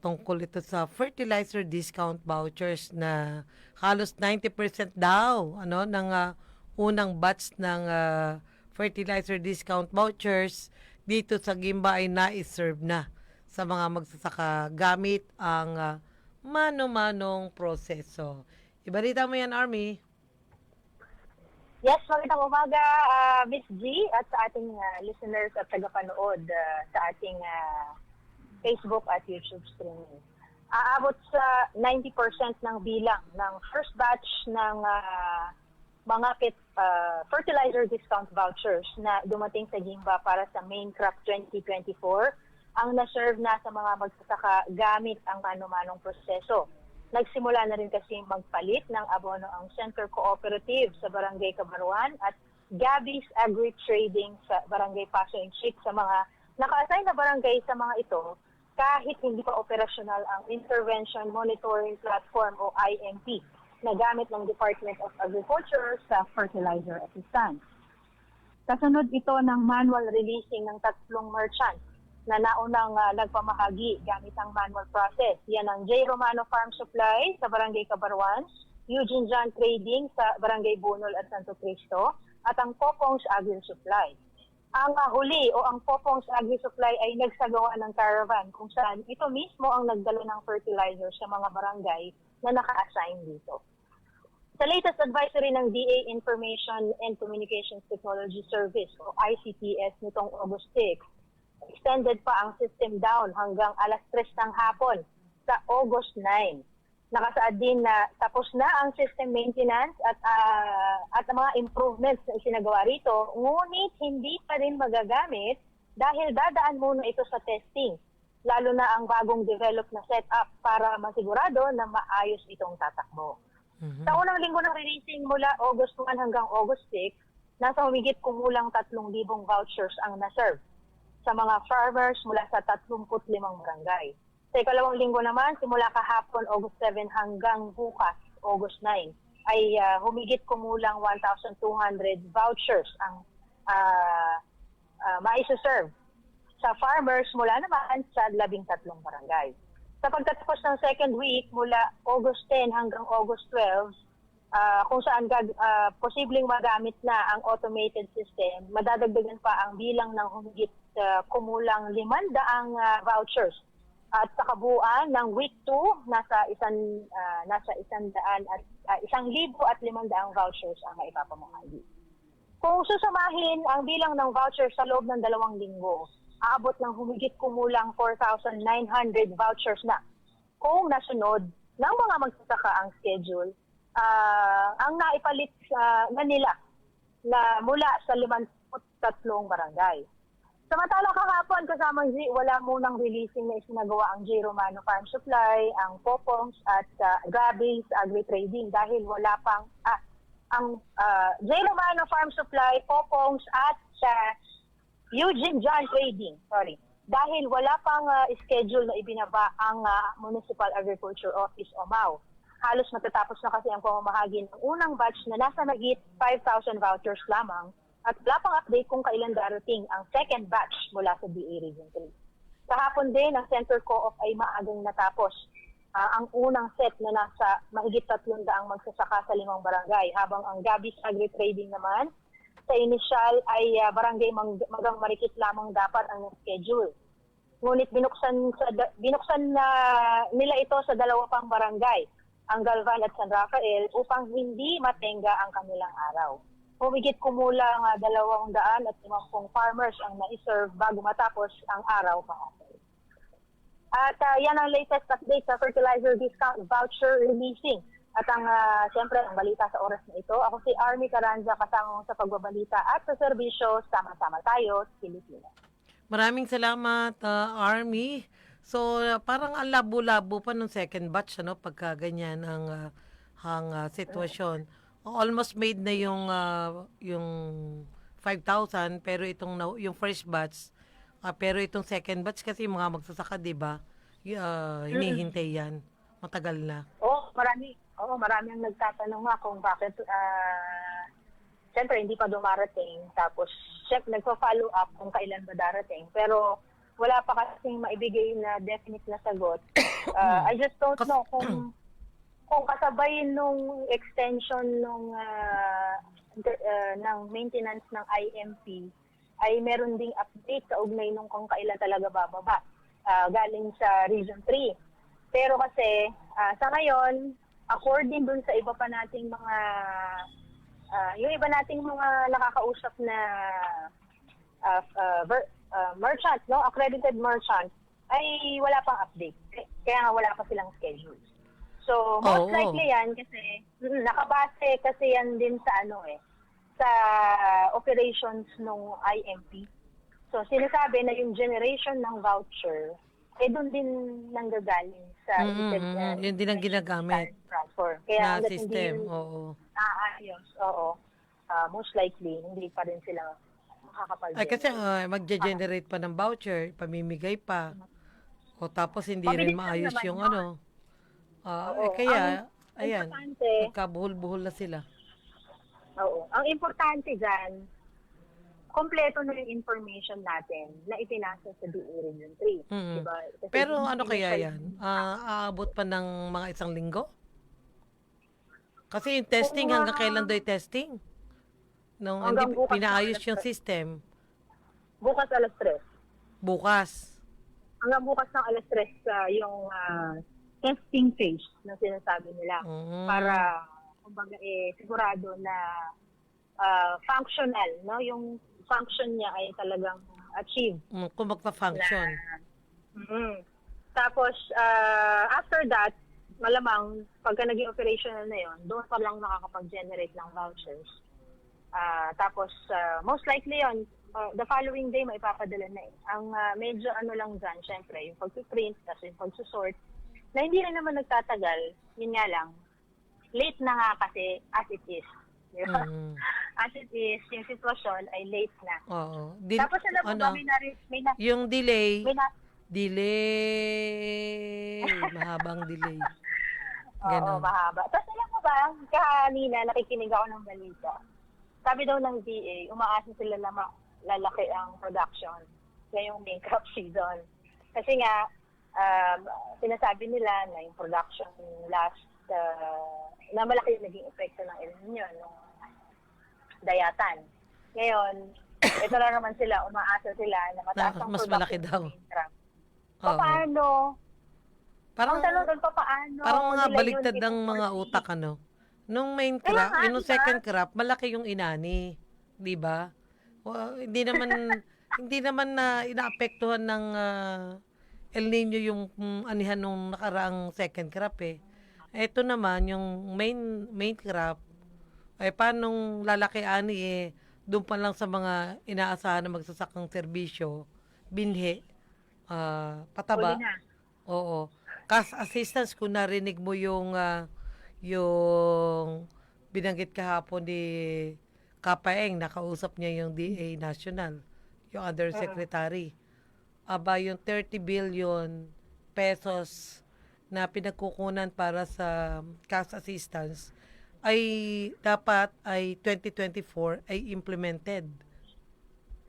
tungkol ito sa fertilizer discount vouchers na halos 90% daw ano ng ah, unang batch ng ah, fertilizer discount vouchers dito sa Gimba ay na-serve na sa mga magsasaka gamit ang ah, mano-manong proseso. Ibalita mo yan, Army. Yes, magandang umaga, ah, Miss G, at sa ating ah, listeners at tagapanood ah, sa ating ah, Facebook at YouTube streaming. Aabot sa 90% ng bilang ng first batch ng ah, mga pet, ah, fertilizer discount vouchers na dumating sa Gimba para sa main crop 2024 ang na-serve na sa mga magsasaka gamit ang mano-manong proseso. Nagsimula na rin kasi magpalit ng abono ang Center Cooperative sa Barangay Cabaruan at Gabby's Agri Trading sa Barangay Paso and Chic sa mga naka-assign na barangay sa mga ito kahit hindi pa operational ang Intervention Monitoring Platform o IMP na gamit ng Department of Agriculture sa fertilizer assistance. Kasunod ito ng manual releasing ng tatlong merchants na naunang ah, nagpamahagi gamit ang manual process. Yan ang J. Romano Farm Supply sa Barangay Cabarwan, Eugene John Trading sa Barangay Bunol at Santo Cristo, at ang Popongs Agri Supply. Ang ah, huli o ang Popongs Agri Supply ay nagsagawa ng caravan kung saan ito mismo ang nagdala ng fertilizer sa mga barangay na naka-assign dito. Sa latest advisory ng DA Information and Communications Technology Service o ICTS nitong August 6, extended pa ang system down hanggang alas 3 ng hapon sa August 9. Nakasaad din na tapos na ang system maintenance at ah, at ang mga improvements na isinagawa rito, ngunit hindi pa rin magagamit dahil dadaan muna ito sa testing, lalo na ang bagong develop na setup para masigurado na maayos itong tatakbo. Mhm. Sa unang linggo ng releasing mula August 1 hanggang August 6, nasa humigit kumulang 3,000 vouchers ang na-serve sa mga farmers mula sa 35 barangay. Sa ikalawang linggo naman, simula kahapon August 7 hanggang bukas August 9, ay ah, humigit kumulang 1,200 vouchers ang uh, maisaserve sa farmers mula naman sa labing tatlong barangay. Sa pagtatapos ng second week mula August 10 hanggang August 12, ah, kung saan gag, ah, posibleng magamit na ang automated system, madadagdagan pa ang bilang ng humigit ah, kumulang 500 uh, vouchers. At sa kabuuan ng week 2, nasa isang ah, nasa isang daan at ah, isang libo at limandaan vouchers ang maipapamahagi. Kung susamahin ang bilang ng voucher sa loob ng dalawang linggo, aabot ng humigit kumulang 4,900 vouchers na. Kung nasunod ng mga magsasaka ang schedule, ah, ang naipalit sa Manila na mula sa 53 barangay. Samantala kahapon kasamang Z, wala munang releasing na isinagawa ang J. Romano Farm Supply, ang Popongs at uh, Gabby's Agri Trading dahil wala pang ah, ang ah, J. Romano Farm Supply, Popongs at sa Eugene John Trading, sorry. Dahil wala pang ah, schedule na ibinaba ang ah, Municipal Agriculture Office o MAO. Halos matatapos na kasi ang pamamahagi ng unang batch na nasa magit 5,000 vouchers lamang at wala pang update kung kailan darating ang second batch mula sa DA Region 3. Kahapon din, ang Center Co-op ay maagang natapos ah, ang unang set na nasa mahigit 300 magsasaka sa limang barangay habang ang Gabis Agri Trading naman sa initial ay ah, barangay Mang- Magang Marikit lamang dapat ang schedule. Ngunit binuksan sa binuksan na nila ito sa dalawa pang barangay, ang Galvan at San Rafael upang hindi matenga ang kanilang araw. Humigit kumulang uh, dalawang daan at limampung farmers ang na-serve bago matapos ang araw kahapon. At ah, yan ang latest update sa fertilizer discount voucher releasing. At ang ah, siyempre ang balita sa oras na ito, ako si Army Caranza kasama sa pagbabalita at sa serbisyo, sama-sama tayo, Pilipinas. Maraming salamat, ah, Army. So, ah, parang ang labo-labo pa nung second batch, ano, pagka ganyan ang, ah, ang ah, sitwasyon. Almost made na yung, ah, yung 5,000, pero itong, yung first batch, ah, pero itong second batch kasi yung mga magsasaka, di ba, ah, hinihintay yan. Matagal na. Oo, marami. Oo, marami ang nagtatanong nga kung bakit ah Siyempre, hindi pa dumarating. Tapos, check, nagpa-follow up kung kailan ba darating. Pero, wala pa kasing maibigay na definite na sagot. Uh, I just don't know kung kung kasabay nung extension nung inter- ah, ng maintenance ng IMP ay meron ding update sa ugnay nung kung kailan talaga bababa ah, galing sa Region 3. Pero kasi ah, sa ngayon, according dun sa iba pa nating mga ah, yung iba nating mga nakakausap na uh, uh, ver- uh, merchant, no? Accredited merchant, ay wala pang update. Kaya nga wala pa silang schedule. So, most Oo. likely yan kasi mm, nakabase kasi yan din sa ano eh, sa operations nung IMP. So, sinasabi na yung generation ng voucher, eh doon din nanggagaling sa Mm, mm, mm, uh, yun din ang ginagamit transfer. Kaya na hanggat hindi system. yun Oo. naayos, oo, ah, most likely, hindi pa rin sila makakapag Ay kasi uh, magge-generate pa ng voucher, pamimigay pa. O tapos hindi rin Mabilis lang maayos naman yung yun. ano. Ah, Oo. eh, kaya, Ang ayan, Importante, nagkabuhol-buhol na sila. oo. Ang importante dyan, kompleto na yung information natin na ipinasa sa DA Region 3. Mm. Diba? Kasi Pero yung ano kaya yan? Ah, aabot pa ng mga isang linggo? Kasi yung testing, Oo, hanggang ah. kailan daw yung testing? Nung hindi Hanggang bukas pinaayos yung system, Bukas alas 3. bukas. Hanggang bukas ng alas 3 sa yung ah, testing phase na sinasabi nila. Mm. Para, kumbaga, eh, sigurado na ah, functional, no? Yung function niya ay talagang achieve. Mm, kung magpa-function. mm Tapos, ah, after that, malamang, pagka naging operational na yon doon pa lang nakakapag-generate ng vouchers. Ah, tapos, ah, most likely yon the following day, maipapadala na eh. Ang ah, medyo ano lang dyan, syempre, yung pag-print, tapos yung pag-sort, na hindi rin naman nagtatagal, yun nga lang, late na nga kasi as it is. Di ba? Mm. As it is, yung sitwasyon ay late na. Oo. Di- Tapos alam mo ano, ba, may na, may na, yung delay, may na, delay, mahabang delay. Oo, Ganon. mahaba. Tapos alam mo ba, kanina nakikinig ako ng balita. Sabi daw ng DA, umaasa sila na lalaki ang production ngayong makeup season. Kasi nga, um, sinasabi nila na yung production last, uh, na malaki yung naging epekto ng El Nino nung dayatan. Ngayon, ito na naman sila, umaasa sila na mataas ang mas malaki daw. Paano? Parang, ang tanong doon pa paano? parang mga yun ng mga utak, ano? Nung main Kaya crop, nga, yung diba? second crop, malaki yung inani. Di ba? Well, hindi naman, hindi naman na inaapektuhan ng ah, El Nino yung mm, anihan nung nakaraang second crop eh. Ito naman, yung main main crop, ay paanong lalaki ani eh, doon pa lang sa mga inaasahan na magsasakang serbisyo, binhi, ah, pataba. Oo. Cash assistance, kung narinig mo yung, ah, yung binanggit kahapon ni Kapaeng, nakausap niya yung DA National, yung undersecretary. Aba, yung 30 billion pesos na pinagkukunan para sa cash assistance ay dapat ay 2024 ay implemented.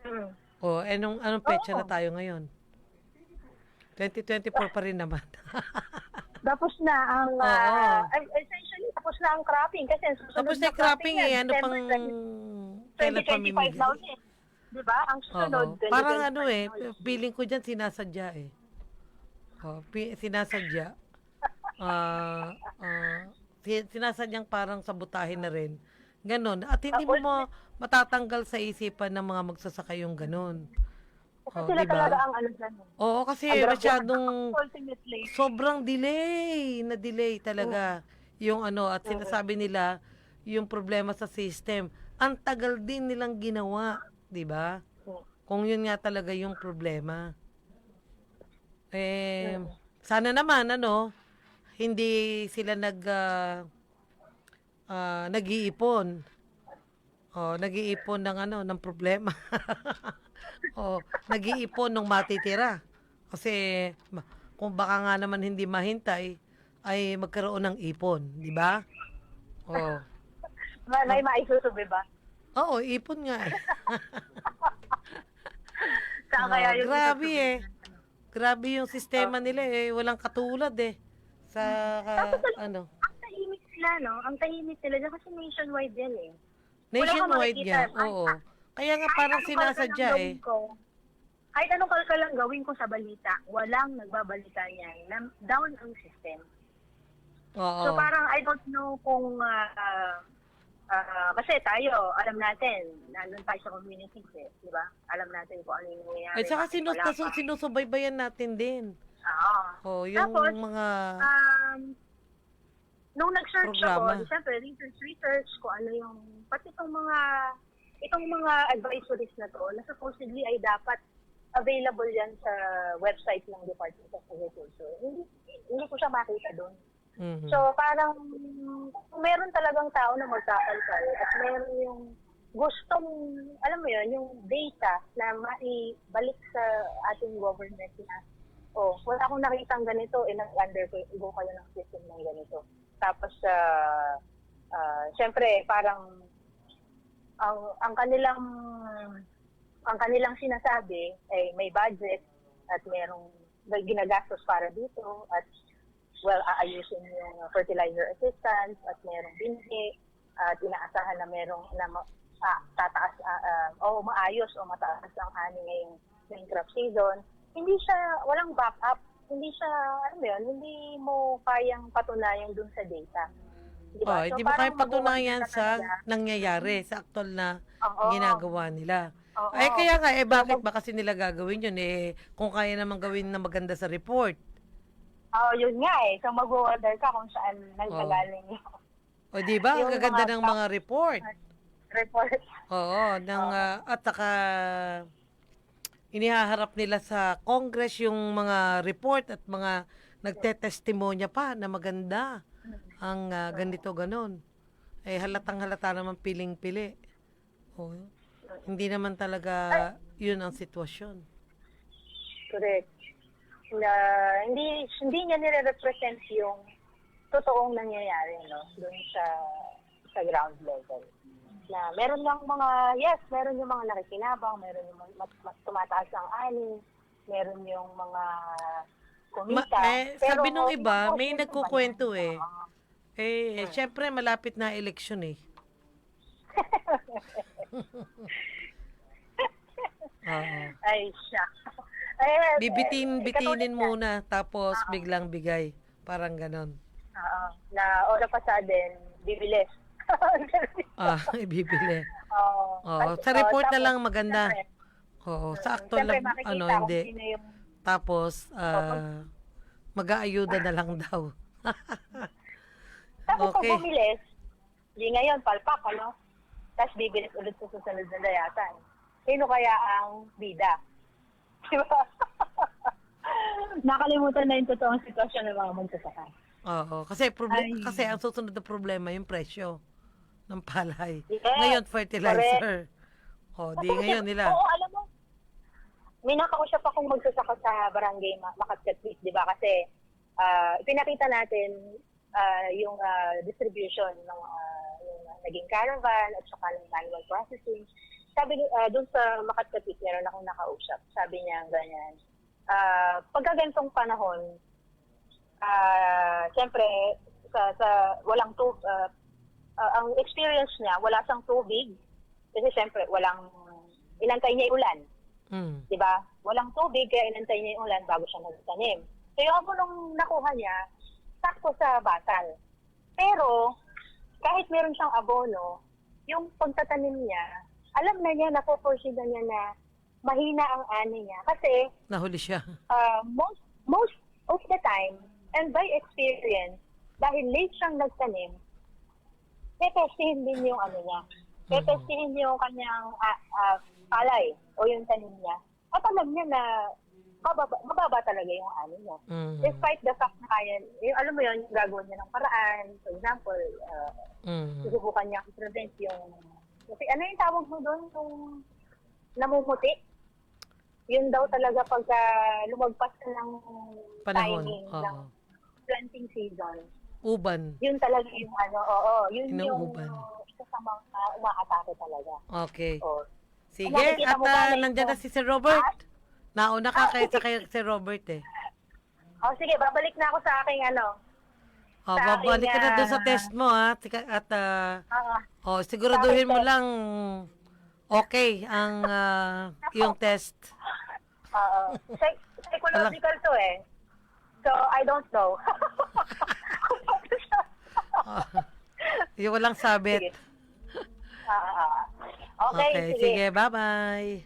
Mm. O, eh, nung, anong petsa na Oo. tayo ngayon? 2024 pa rin naman. Tapos na ang, Oo. ah, essentially, tapos na ang cropping kasi ang susunod Tapos na cropping eh, ano pang kailan pa 2025 mimigay? na ulit. Di ba? Ang susunod, Oo. Parang 2025 ano eh, feeling ko dyan sinasadya eh. Oh, pi- sinasadya. Ah, ah, si- sinasadyang parang sabutahin na rin. Ganon. At hindi mo mo matatanggal sa isipan ng mga magsasaka yung ganon. Kasi Oh, sila diba? talaga ang ano dyan. eh. Oo, kasi Ang grabe. masyadong Ultimately. sobrang delay, na delay talaga yung ano at sinasabi nila yung problema sa system. Ang tagal din nilang ginawa, 'di ba? Kung yun nga talaga yung problema. Eh sana naman ano hindi sila nag ah, ah, nag-iipon. Oh, nag-iipon ng ano ng problema. oh, nag-iipon ng matitira. Kasi kung baka nga naman hindi mahintay ay magkaroon ng ipon, di ba? Oh. May, may maisusubi ba? Oo, ipon nga eh. Oo, kaya yung grabe eh. Grabe yung sistema nila eh. Walang katulad eh. Sa, ka- ano, Ang tahimik sila, no? Ang tahimik sila dyan kasi nationwide yan eh. Nationwide makikita. yan. Ay, Oo. Kaya nga parang Kahit anong sinasadya kalkalang eh. gawin Ko, kahit anong kalkalang gawin ko sa balita, walang nagbabalita niyan. Na- Down ang system. Oo. So parang I don't know kung ah, ah, ah, kasi tayo, alam natin, nandun tayo sa communities eh, di ba? Alam natin kung ano yung nangyayari. At saka sinus, pa. sinusubaybayan natin din. Oo. Oh, yung Tapos, mga Um, nung nag-search Programa. ako, siyempre, research, research ko ano yung, pati itong mga, itong mga advisories na to, na supposedly ay dapat available yan sa website ng Department of Agriculture. Hindi, hindi ko siya makita doon. Mhm. So, parang meron talagang tao na magkakalkal at meron yung gustong, alam mo yun, yung data na maibalik sa ating government na, oh, wala akong nakitang ganito, eh, nag-under ko, go kayo ng system ng ganito. Tapos, ah, ah, syempre, parang, ang, ang kanilang, ang kanilang sinasabi, ay may budget at merong ginagastos para dito at well, aayusin yung fertilizer assistance at merong binhi at inaasahan na merong na ma- ah, tataas ah, ah, o maayos o mataas ang ani ngayong, ngayong crop season. Hindi siya, walang backup. Hindi siya, ano mo yun, hindi mo kayang patunayan dun sa data. Di Oh, hindi mo parang kaya patunayan mabuhay ka sa talaga. nangyayari, sa aktual na Oo. ginagawa nila. Oo. Ay, kaya nga, eh, bakit ba kasi nila gagawin yun? Eh, kung kaya naman gawin na maganda sa report. Oo, yun nga eh. So mag-order ka kung saan nagkagaling yung O, di ba? Ang gaganda ng mga report. report. Oo, ng, ah, at saka inihaharap nila sa Congress yung mga report at mga nagtetestimonya pa na maganda ang ah, ganito ganon. Eh halatang halata naman piling-pili. Oh, hindi naman talaga yun ang sitwasyon. Correct. Na hindi hindi niya nire-represent yung totoong nangyayari no doon sa sa ground level. Na meron lang mga yes, meron yung mga nakikinabang, meron yung mas, mas tumataas ang ani, meron yung mga kumita. Ma- eh, sabi nung iba, yung may nagkukwento ba yan? eh. Eh, syempre malapit na eleksyon eh. Oo. Ay, siya. Ay, Bibitin, eh, bitinin muna, tapos biglang bigay. Parang ganon. Oo. na all of a sudden, bibilis. Ah, ibibili. Oo. Oo, sa report na lang maganda. Oo, mm, sa syempre lang, ano, kung hindi. yung- Tapos, ah, mag-aayuda na lang daw. Tapos Okay. pag bumilis, di ngayon, palpak, ano? Tapos bibilis ulit sa susunod na dayatan. Sino kaya ang bida? Di ba? Nakalimutan na yung totoong sitwasyon ng mga magsasaka. Oo, kasi proble- Ay. kasi ang susunod na problema yung presyo ng palay. Yes, Ngayon fertilizer. O, di ngayon nila. Oo, alam mo, may nakausap akong magsasaka sa barangay Ma- Makatkat Beach, di ba? Kasi ah, pinakita natin ah, yung ah, distribution ng ah, yung ah, naging caravan at saka ng manual processing. Sabi uh, doon sa Makatkat Beach, meron akong nakausap. Sabi niya ganyan, ah pagka ganitong panahon, ah siyempre, sa, sa walang tub, ah, ah, ang experience niya, wala siyang tubig. Kasi siyempre, walang, inantay niya yung ulan. Mm. Di ba? Walang tubig, kaya inantay niya yung ulan bago siya nagtanim. So yung abo nung nakuha niya, sakto sa batal. Pero, kahit meron siyang abono, yung pagtatanim niya, alam na niya, napoforesee na niya na mahina ang ani niya. Kasi, Nahuli siya. uh, most most of the time, and by experience, dahil late siyang nagtanim, tetestihin din yung ano niya. Tetestihin yung kanyang ah, ah, palay o yung tanim niya. At alam niya na mababa, mababa talaga yung ano niya. Mm. Despite the fact na kaya, yung, alam mo yun, yung gagawin niya ng paraan. For example, uh, Mm. susubukan niya i-prevent yung, kasi ano yung tawag mo doon, yung namumuti? Yun daw talaga pagka lumagpas ka ng Panahon. timing ng Oo. planting season. Uban. Yun talaga yung ano, oo, yun yung Inuuban. isa sa mga umaatake talaga. Okay. Oo. Sige, nakikita at mo ba ah, na nandyan na ito? si Sir Robert. Nauna ka kay, sa kay si Robert eh. O sige, babalik na ako sa aking ano. Oh, Sa babalik ka na doon sa test mo ha. Tika- At ah, ah, oh, siguraduhin mo lang okay ang ah, yung test. Oo. Psych- psychological to eh. So, I don't know. Oh, yung walang sabit. Sige. Ah, ah, ah. okay, Okay, sige. sige, bye-bye.